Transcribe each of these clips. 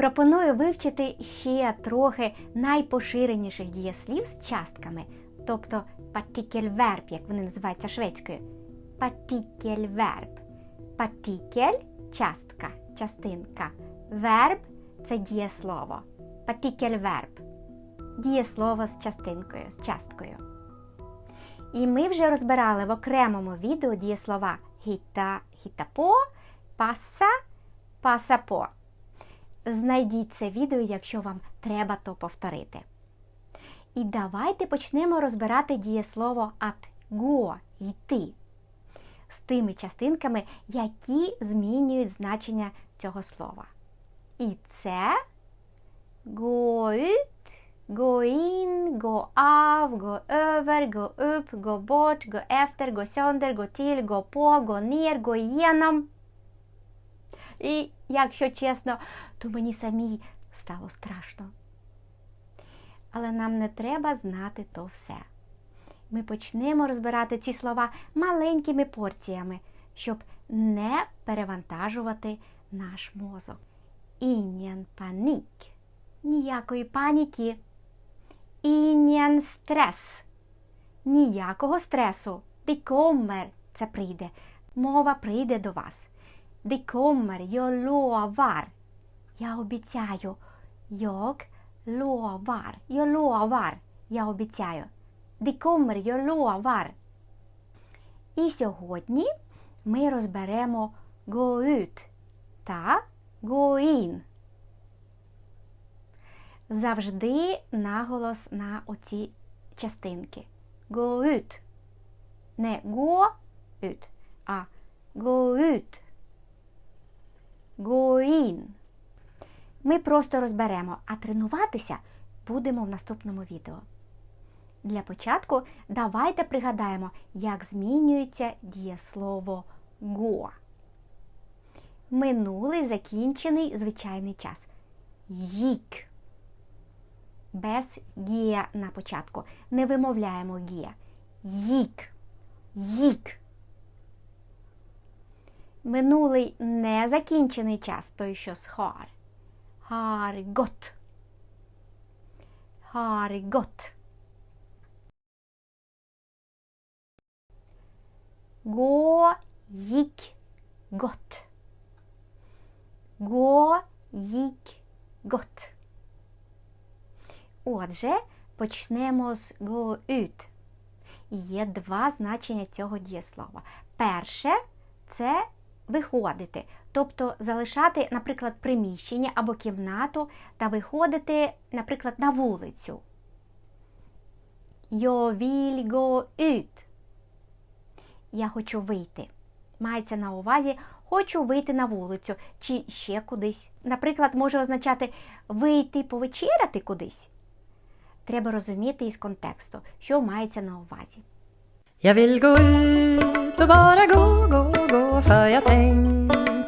Пропоную вивчити ще трохи найпоширеніших дієслів з частками, тобто партикельверб, як вони називаються шведською. Партикельверб. Партикель частка, частинка. Верб це дієслово. Партикельверб. Дієслово з частинкою, з часткою. І ми вже розбирали в окремому відео дієслова på, passa, passa på. Знайдіть це відео, якщо вам треба то повторити. І давайте почнемо розбирати дієслово at go йти з тими частинками, які змінюють значення цього слова. І це gå ut, gå in, gå av, gå över, gå upp, gå bort, gå efter, gå sönder, gå till, gå på, gå ner, gå igenom. І, якщо чесно, то мені самій стало страшно. Але нам не треба знати то все. Ми почнемо розбирати ці слова маленькими порціями, щоб не перевантажувати наш мозок. Ingen панік. Ніякої паніки. Ingen стрес. Ніякого стресу. Kommer – це прийде. Мова прийде до вас. Kommer, jag lovar. Я обіцяю. Jag lovar. Jag lovar. Я обіцяю. Kommer, jag lovar. І сьогодні ми розберемо go ut та go in. Завжди наголос на оці частинки. Go ut. Не go ut, а go ut. Go. Ми просто розберемо, а тренуватися будемо в наступному відео. Для початку давайте пригадаємо, як змінюється дієслово go. Минулий закінчений звичайний час. Їк. Без гія на початку. Не вимовляємо гія. Їк. Їк. Минулий незакінчений час, той, що з har. Har gått. Har gått. Gå, gick, gått. Gå. Отже, почнемо з ut. Є два значення цього дієслова. Перше це виходити, тобто залишати, наприклад, приміщення або кімнату та виходити, наприклад, на вулицю. Jag vill gå ut. Я хочу вийти. Мається на увазі хочу вийти на вулицю чи ще кудись. Наприклад, може означати вийти повечеряти кудись. Треба розуміти із контексту, що мається на увазі. Jag vill gå ut bara gå För jag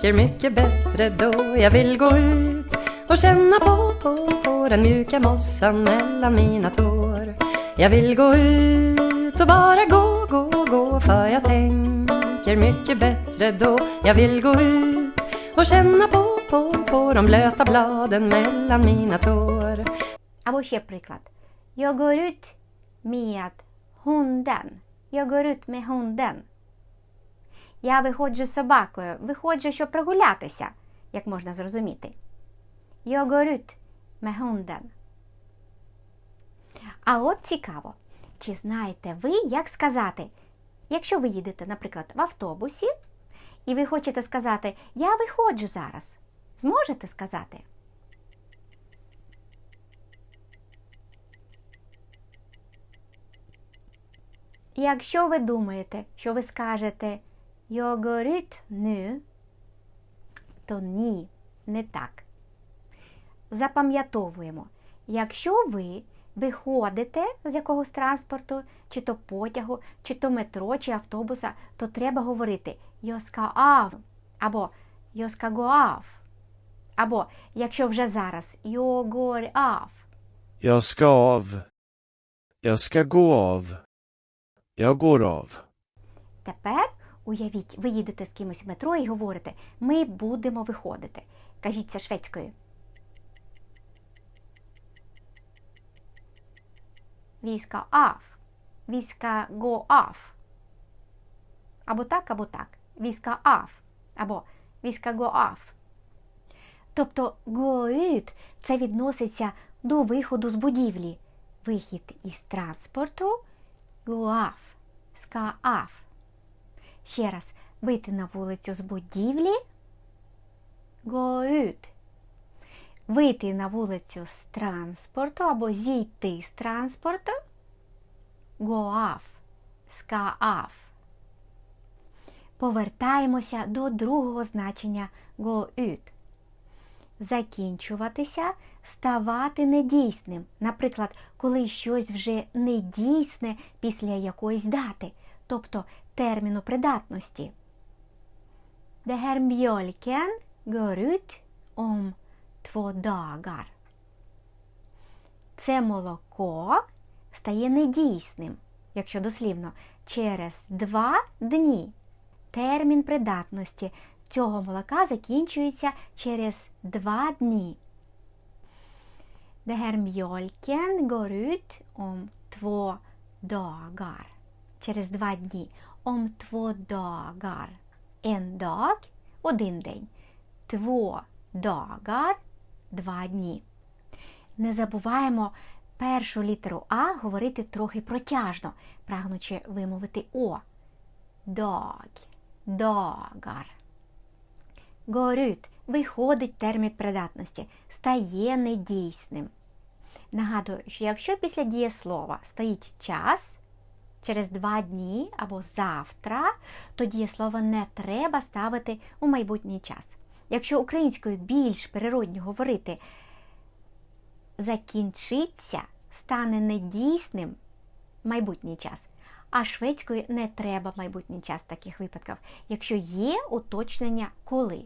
tänker mycket bättre då Jag vill gå ut och känna på, på, på Den mjuka mossan mellan mina tår Jag vill gå ut och bara gå, gå, gå För jag tänker mycket bättre då Jag vill gå ut och känna på, på, på De blöta bladen mellan mina tår Або ще приклад. Jag går ut med hunden. Jag går ut med hunden. Я виходжу з собакою. Виходжу, щоб прогулятися, як можна зрозуміти. Med hunden. А от цікаво, чи знаєте ви, як сказати, якщо ви їдете, наприклад, в автобусі, і ви хочете сказати Я виходжу зараз. Зможете сказати? Якщо ви думаєте, що ви скажете «Jag går ut nu», то ні, не так. Запам'ятовуємо, якщо ви виходите з якогось транспорту, чи то потягу, чи то метро, чи автобуса, то треба говорити «Jag ska av» або «Jag ska gå av». Або, якщо вже зараз av. Jag går av. Тепер Уявіть, ви їдете з кимось в метро і говорите, ми будемо виходити. Кажіть це шведською. Війська аф. Війська го аф. Або так, або так. Війська аф. Або війська го аф. Тобто гоют це відноситься до виходу з будівлі. Вихід із транспорту гоаф. Скааф. Ще раз, вийти на вулицю з будівлі go ut. Вийти на вулицю з транспорту або зійти з транспорту go av. Ska av. Повертаємося до другого значення go ut. Закінчуватися, ставати недійсним. Наприклад, коли щось вже недійсне після якоїсь дати, тобто терміну придатності. Det här mjölken går ut om två dagar. Це молоко стає недійсним, якщо дослівно, через два дні. Термін придатності цього молока закінчується через два дні. Det här mjölken går ut om två dagar. Через два дні. Om två dagar. En dag – один день. Två dagar – два дні. Не забуваємо першу літеру А говорити трохи протяжно, прагнучи вимовити О. Dag. Dagar. Ut – виходить термін придатності, стає недійсним. Нагадую, що якщо після дієслова стоїть час через два дні або завтра, то дієслово не треба ставити у майбутній час. Якщо українською більш природньо говорити закінчиться, стане недійсним майбутній час. А шведською не треба майбутній час в таких випадках, якщо є уточнення коли.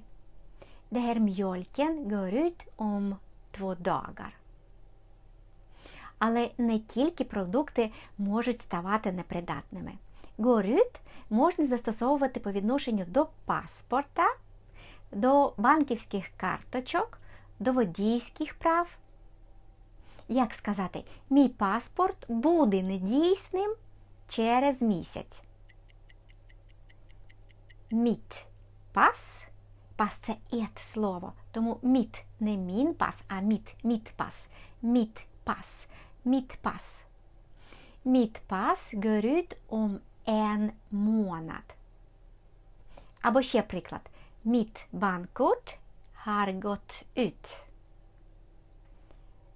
Det här mjölken går. Але не тільки продукти можуть ставати непридатними. Ut можна застосовувати по відношенню до паспорта, до банківських карточок, до водійських прав. Як сказати, мій паспорт буде недійсним через місяць. Міт пас. Пас це ет слово. Тому міт не мін пас, а міт, міт пас. Міт пас. Міт пас. Mitt pass går ut om en månad. Або ще приклад. Mitt bankkort har gått ut.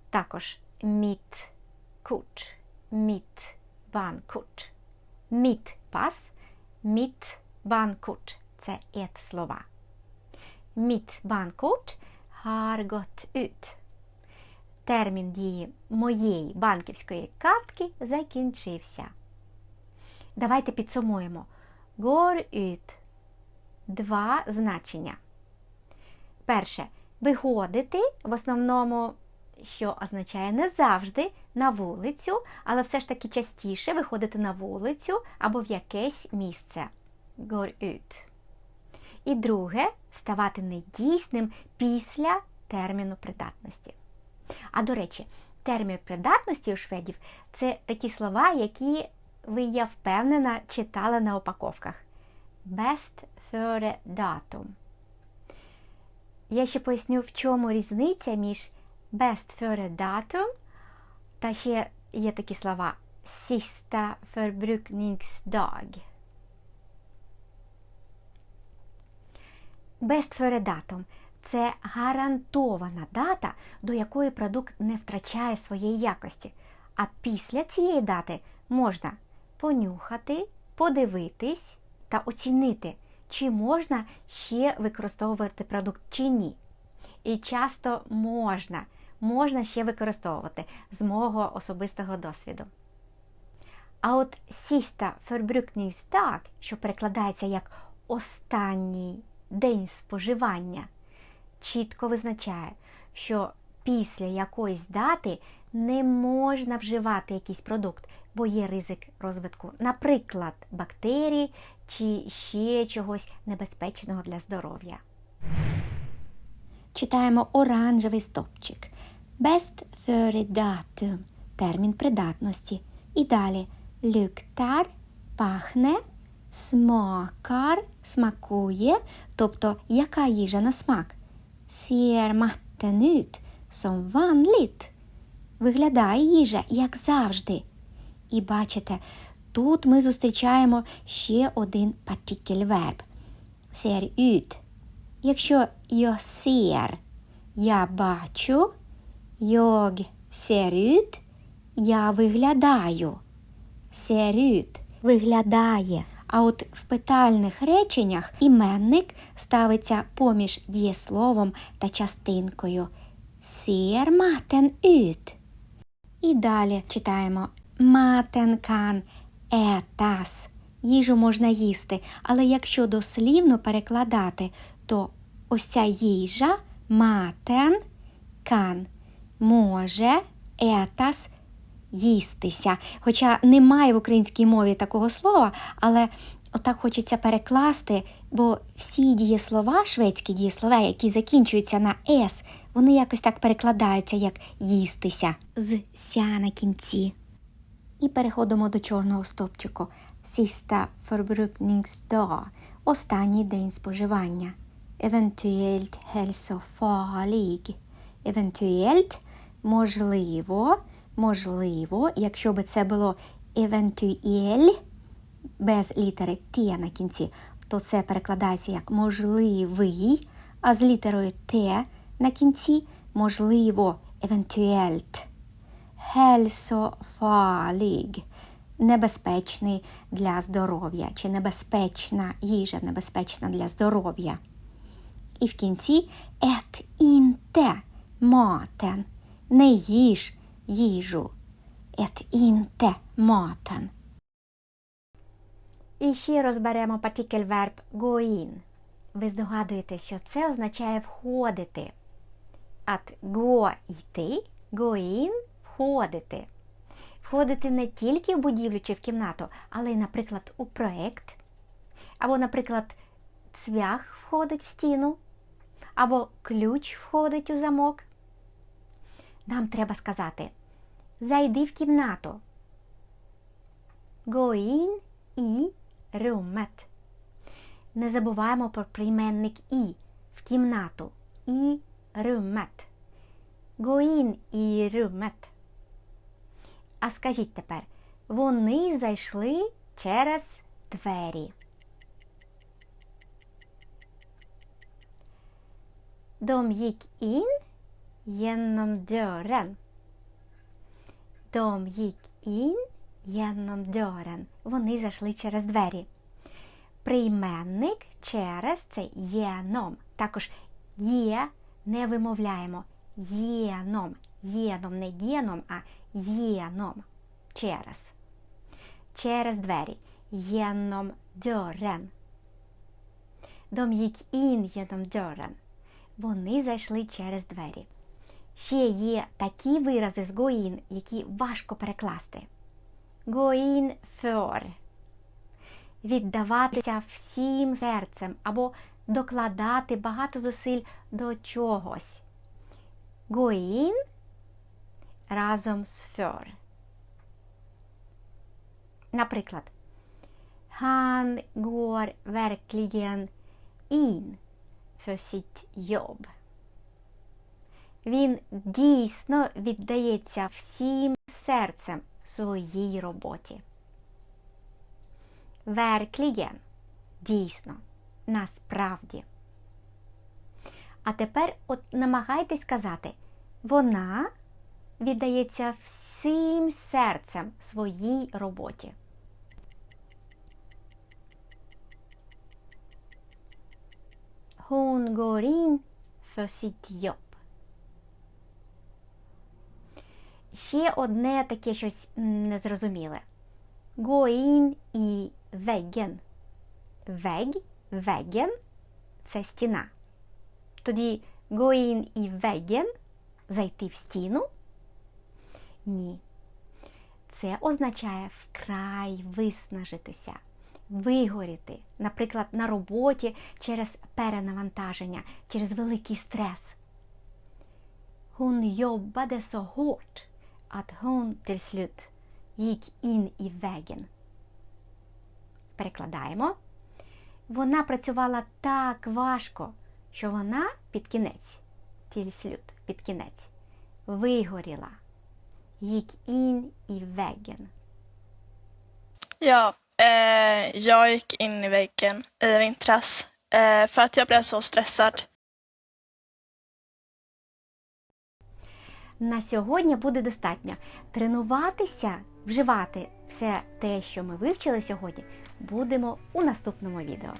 Також mitt kort. Mitt bankkort. Mitt pass. Mitt bankkort. Це ett слова. Mitt bankkort har gått ut. Термін дії моєї банківської картки закінчився. Давайте підсумуємо. Ut. Два значення. Перше. Виходити в основному, що означає не завжди на вулицю, але все ж таки частіше виходити на вулицю або в якесь місце. Går. І друге ставати недійсним після терміну придатності. А до речі, термін придатності у шведів це такі слова, які ви, я впевнена, читали на упаковках. Best före datum. Я ще поясню, в чому різниця між best före datum та ще є такі слова sista förbrukningsdag. Best före datum це гарантована дата, до якої продукт не втрачає своєї якості. А після цієї дати можна понюхати, подивитись та оцінити, чи можна ще використовувати продукт чи ні. І часто можна, можна ще використовувати з мого особистого досвіду. А от сіста förbrukningsdag, що перекладається як останній день споживання, чітко визначає, що після якоїсь дати не можна вживати якийсь продукт, бо є ризик розвитку, наприклад, бактерій чи ще чогось небезпечного для здоров'я. Читаємо оранжевий стопчик. Best före datum – термін придатності. І далі luktar пахне, смакar смакує, тобто яка їжа на смак. Ser maten ut som vanligt. Виглядає їжа, як завжди. І бачите, тут ми зустрічаємо ще один партикельверб. Ser ut. Якщо я ser, я бачу, jag ser ut, я виглядаю. Ser ut – виглядає. А от в питальних реченнях іменник ставиться поміж дієсловом та частинкою. Ser maten ut. І далі читаємо Maten kan ätas. Їжу можна їсти, але якщо дослівно перекладати, то ось ця їжа maten kan може ätas їстися. Хоча немає в українській мові такого слова, але отак хочеться перекласти, бо всі дієслова, шведські дієслова, які закінчуються на «с», вони якось так перекладаються, як їстися з ся на кінці. І переходимо до чорного стопчику. Sista förbrukningsdag – останній день споживання. Eventuellt hälsofarlig. Eventuellt – можливо, можливо, якщо би це було eventuell без літери Т на кінці, то це перекладається як можливий, а з літерою Т на кінці можливо, eventuellt. Hälsofarlig – небезпечний для здоров'я, чи небезпечна їжа, небезпечна для здоров'я. І в кінці ет inte maten. Не їж їжу. Ет inte maten. І ще розберемо партикельверб go. Ви здогадуєтесь, що це означає входити. At go йти, go входити. Входити не тільки в будівлю чи в кімнату, але й, наприклад, у проект. Або, наприклад, цвях входить в стіну, або ключ входить у замок. Нам треба сказати Зайди в кімнату. Gå in і rummet. Не забуваємо про прийменник і в кімнату. І rummet. Gå in і rummet. А скажіть тепер, вони зайшли через двері. De gick in genom dörren. De gick in genom dörren. Вони зайшли через двері. Прийменник через це єном. Також є не вимовляємо. Єном. Єном, не геном, а єном. Через. Через двері. Genom dörren. De gick in genom dörren. Вони зайшли через двері. Ще є такі вирази з гоїн, які важко перекласти. Гоїн för віддаватися всім серцем або докладати багато зусиль до чогось. Гоїн разом з för. Наприклад, Han går verkligen in för sitt jobb. Він дійсно віддається всім серцем своїй роботі. Verkligen. Дійсно. Насправді. А тепер от намагайтесь сказати, вона віддається всім серцем своїй роботі. Hon går in för sitt jobb. Ще одне таке щось незрозуміле. Gå і väggen. Vägg, це стіна. Тоді go і väggen – зайти в стіну? Ні. Це означає вкрай виснажитися, вигоріти, наприклад, на роботі через перенавантаження, через великий стрес. Hon jobbade så hårt att hon till slut gick in i väggen. Перекладаємо. Вона працювала так важко, що вона під кінець, till slut, під кінець, вигоріла. Gick in i väggen. Ja, eh, jag gick in i väggen i vintras eh, för att jag blev så stressad. На сьогодні буде достатньо. Тренуватися, вживати все те, що ми вивчили сьогодні, будемо у наступному відео.